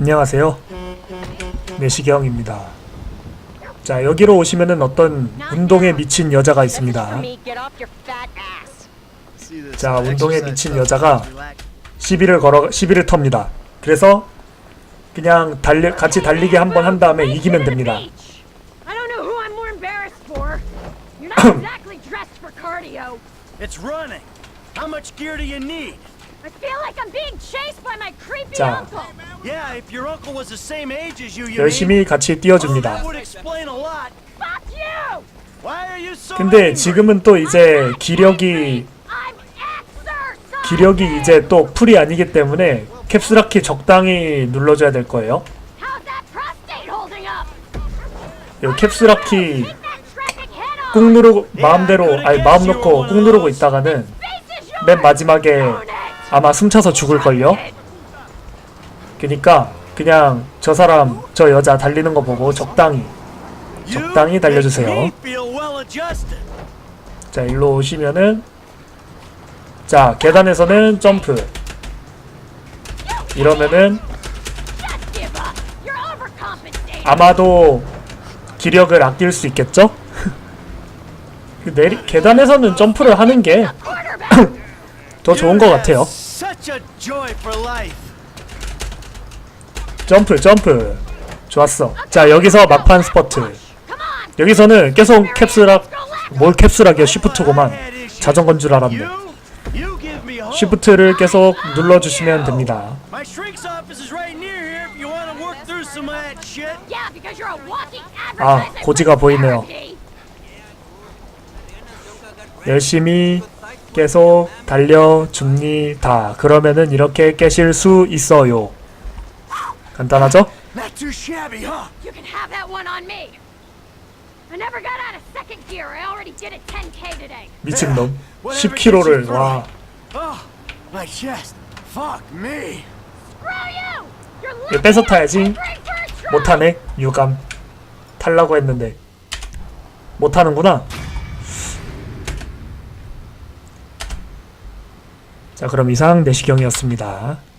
안녕하세요. 내시경입니다. 자, 여기로 오시면은 어떤 운동에 미친 여자가 있습니다. 자, 운동에 미친 여자가 시비를 걸어 시비를 텁니다. 그래서 그냥 달리 같이 달리기 한번 한 다음에 이기면 됩니다. I feel like I'm being chased by my creepy 자. uncle. Yeah, if your uncle was the same age as you, you 열심히 같이 mean? 뛰어줍니다. That would explain a lot. Fuck you! Why are you so 근데 angry? 지금은 또 이제 기력이 I'm exercising. 기력이 이제 또 풀이 아니기 때문에 캡슐라키 적당히 눌러줘야 될 거예요. How's that prostate holding up? 이 캡슐라키 Keep that traffic head on. 꾹 누르고 마음대로 아니 마음 놓고 꾹 누르고 있다가는 Face is 맨. 마지막에. 아마 숨차서 죽을걸요. 그니까 그냥 저 사람 저 여자 달리는 거 보고 적당히 적당히 달려주세요. 자 일로 오시면은 자 계단에서는 점프 이러면은. 아마도 기력을 아낄 수 있겠죠? 그 내리 계단에서는 점프를 하는 게 더. 좋은 것 같아요. Have Such a joy for life. 점프 점프 좋았어. 자 여기서 막판 스퍼트. 여기서는 계속 캡슐락 뭘 캡슐락이야 시프트고만 자전거인 줄 알았네. 시프트를 계속 눌러주시면 됩니다. My shrink's office is right near here if you want to work through some of that shit. Yeah, because you're a walking 아. 고지가 보이네요. 열심히 계속 달려줍니다. 그러면은 이렇게 깨실 수 있어요. 간단하죠? Not too shabby, huh? You can have that one on me. I never got out of second gear. I already did it 10k today. 미친놈. 10kg를 와. Oh, my chest. Fuck me. Screw you! You're 이거 뺏어 타야지. 못하네. 유감. 탈라고 했는데 못하는구나. 자 그럼 이상 내시경이었습니다.